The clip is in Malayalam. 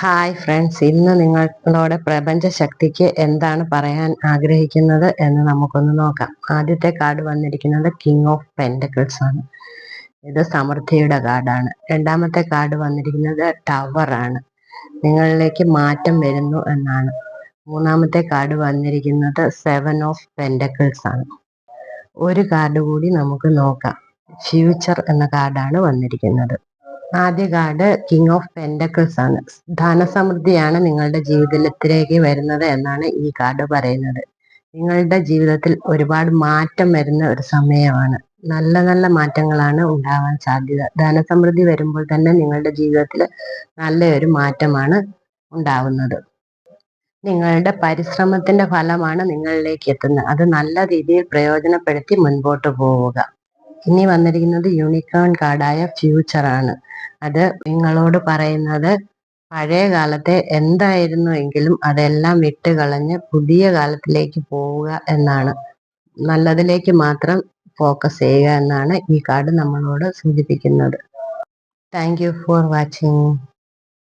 ഹായ് ഫ്രണ്ട്സ് ഇന്ന് നിങ്ങളോട് പ്രപഞ്ച ശക്തിക്ക് എന്താണ് പറയാൻ ആഗ്രഹിക്കുന്നത് എന്ന് നമുക്കൊന്ന് നോക്കാം. ആദ്യത്തെ കാർഡ് വന്നിരിക്കുന്നത് കിങ് ഓഫ് പെൻഡക്കിൾസ് ആണ്. ഇത് സമൃദ്ധിയുടെ കാർഡാണ് രണ്ടാമത്തെ കാർഡ് വന്നിരിക്കുന്നത് ടവർ ആണ്. നിങ്ങളിലേക്ക് മാറ്റം വരുന്നു എന്നാണ്. മൂന്നാമത്തെ കാർഡ് വന്നിരിക്കുന്നത് സെവൻ ഓഫ് പെൻഡക്കിൾസ് ആണ്. ഒരു കാർഡ് കൂടി നമുക്ക് നോക്കാം. ഫ്യൂച്ചർ എന്ന കാർഡാണ് വന്നിരിക്കുന്നത്. ആദ്യ കാർഡ് കിങ് ഓഫ് പെൻഡക്കിൾസ് ആണ്. ധനസമൃദ്ധിയാണ് നിങ്ങളുടെ ജീവിതത്തിലേക്ക് വരുന്നത് എന്നാണ് ഈ കാർഡ് പറയുന്നത്. നിങ്ങളുടെ ജീവിതത്തിൽ ഒരുപാട് മാറ്റം വരുന്ന ഒരു സമയമാണ്. നല്ല നല്ല മാറ്റങ്ങളാണ് ഉണ്ടാവാൻ സാധ്യത. ധനസമൃദ്ധി വരുമ്പോൾ തന്നെ നിങ്ങളുടെ ജീവിതത്തിൽ നല്ലൊരു മാറ്റമാണ് ഉണ്ടാവുന്നത്. നിങ്ങളുടെ പരിശ്രമത്തിന്റെ ഫലമാണ് നിങ്ങളിലേക്ക് എത്തുന്നത്. അത് നല്ല രീതിയിൽ പ്രയോജനപ്പെടുത്തി മുൻപോട്ട് പോവുക. ഇനി വന്നിരിക്കുന്നത് യൂണിക്കോൺ കാർഡായ ഫ്യൂച്ചർ ആണ്. അത് നിങ്ങളോട് പറയുന്നത് പഴയ കാലത്തെ എന്തായിരുന്നു എങ്കിലും അതെല്ലാം വിട്ട് കളഞ്ഞ് പുതിയ കാലത്തിലേക്ക് പോവുക എന്നാണ്. നല്ലതിലേക്ക് മാത്രം ഫോക്കസ് ചെയ്യുക എന്നാണ് ഈ കാർഡ് നമ്മളോട് സൂചിപ്പിക്കുന്നത്. Thank you for watching